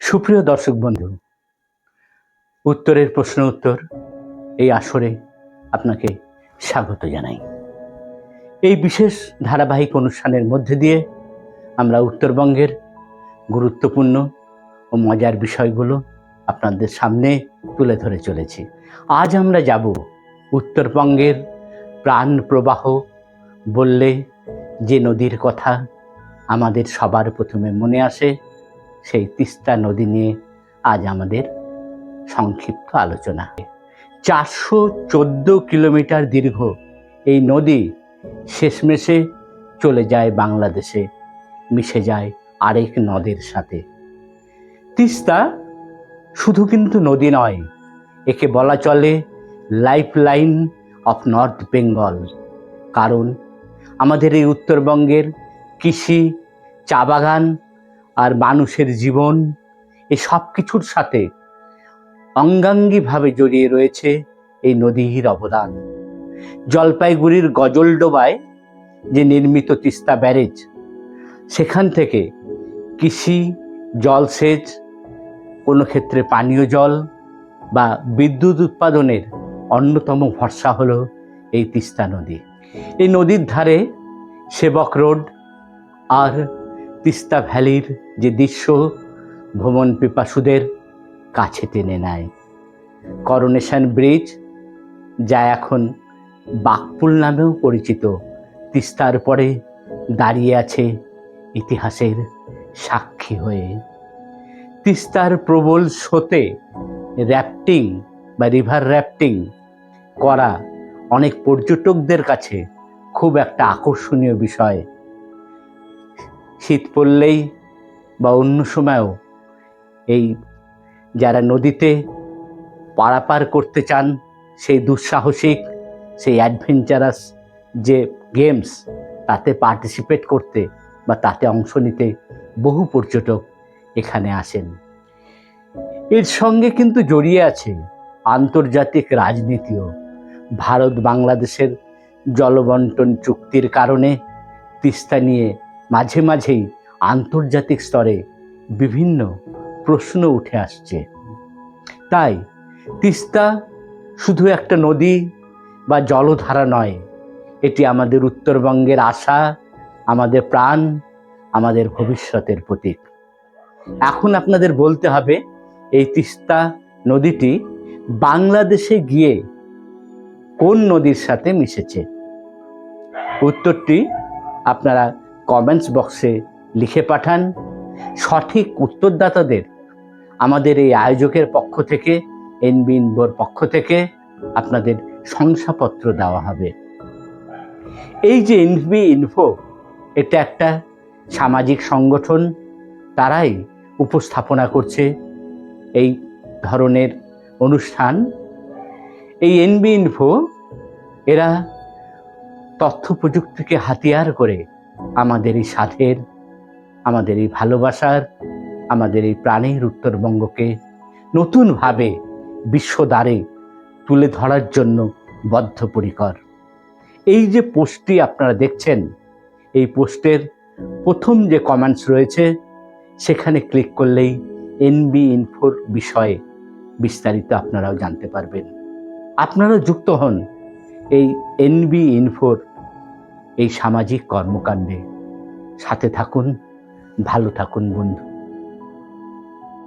সুপ্রিয় দর্শক বন্ধু, উত্তরের প্রশ্ন উত্তর এই আসরে আপনাকে স্বাগত জানাই। এই বিশেষ ধারাবাহিক অনুষ্ঠানের মধ্যে দিয়ে আমরা উত্তরবঙ্গের গুরুত্বপূর্ণ ও মজার বিষয়গুলো আপনাদের সামনে তুলে ধরে চলেছি। আজ আমরা যাব উত্তরবঙ্গের প্রাণ প্রবাহ বললে যে নদীর কথা আমাদের সবার প্রথমে মনে আসে সেই তিস্তা নদী নিয়ে আজ আমাদের সংক্ষিপ্ত আলোচনা। চারশো চোদ্দ কিলোমিটার দীর্ঘ এই নদী শেষমেশে চলে যায় বাংলাদেশে, মিশে যায় আরেক নদের সাথে। তিস্তা শুধু কিন্তু নদী নয়, একে বলা চলে life line of north Bengal. কারণ আমাদের এই উত্তরবঙ্গের কৃষি, চা বাগান আর মানুষের জীবন এই সব কিছুর সাথে অঙ্গাঙ্গিভাবে জড়িয়ে রয়েছে এই নদীর অবদান। জলপাইগুড়ির গজলডোবায় যে নির্মিত তিস্তা ব্যারেজ, সেখান থেকে কৃষি, জলসেচ, কোনো ক্ষেত্রে পানীয় জল বা বিদ্যুৎ উৎপাদনের অন্যতম ভরসা হল এই তিস্তা নদী। এই নদীর ধারে সেবক রোড আর তিস্তা ভ্যালির যে দৃশ্য ভ্রমণ পিপাসুদের কাছে টেনে নেয়। করোনেশন ব্রিজ, যা এখন বাকপুল নামেও পরিচিত, তিস্তার পরে দাঁড়িয়ে আছে ইতিহাসের সাক্ষী হয়ে। তিস্তার প্রবল স্রোতে র্যাফটিং বা রিভার র্যাফটিং করা অনেক পর্যটকদের কাছে খুব একটা আকর্ষণীয় বিষয়। শীত পড়লেই বা অন্য সময়ও এই যারা নদীতে পারাপার করতে চান, সেই দুঃসাহসিক, সেই অ্যাডভেঞ্চারাস যে গেমস তাতে পার্টিসিপেট করতে বা তাতে অংশ নিতে বহু পর্যটক এখানে আসেন। এর সঙ্গে কিন্তু জড়িয়ে আছে আন্তর্জাতিক রাজনীতিও। ভারত বাংলাদেশের জলবন্টন চুক্তির কারণে তিস্তা নিয়ে মাঝে মাঝেই আন্তর্জাতিক স্তরে বিভিন্ন প্রশ্ন উঠে আসছে। তাই তিস্তা শুধু একটা নদী বা জলধারা নয়, এটি আমাদের উত্তরবঙ্গের আশা, আমাদের প্রাণ, আমাদের ভবিষ্যতের প্রতীক। এখন আপনাদের বলতে হবে, এই তিস্তা নদীটি বাংলাদেশে গিয়ে কোন নদীর সাথে মিশেছে? উত্তরটি আপনারা কমেন্টস বক্সে লিখে পাঠান। সঠিক উত্তরদাতাদের আমাদের এই আয়োজকের পক্ষ থেকে, এনবি ইনবোর পক্ষ থেকে আপনাদের শংসাপত্র দেওয়া হবে। এই যে এনবি ইনফো এটা একটা সামাজিক সংগঠন, তারাই উপস্থাপনা করছে এই ধরনের অনুষ্ঠান। এই এনবি ইনফো এরা তথ্য প্রযুক্তিকে হাতিয়ার করে আমাদের এই সাধের আমাদের এই ভালোবাসার আমাদের এই প্রাণের উত্তরবঙ্গকে নতুনভাবে বিশ্বদ্বারে তুলে ধরার জন্য বদ্ধপরিকর। এই যে পোস্টটি আপনারা দেখছেন, এই পোস্টের প্রথম যে কমেন্টস রয়েছে, সেখানে ক্লিক করলেই এনবি ইনফোর বিষয়ে বিস্তারিত আপনারাও জানতে পারবেন। আপনারা যুক্ত হন এই এনবি ইনফোর এই সামাজিক কর্মকাণ্ডে। সাথে থাকুন ভালো থাকুন বন্ধু।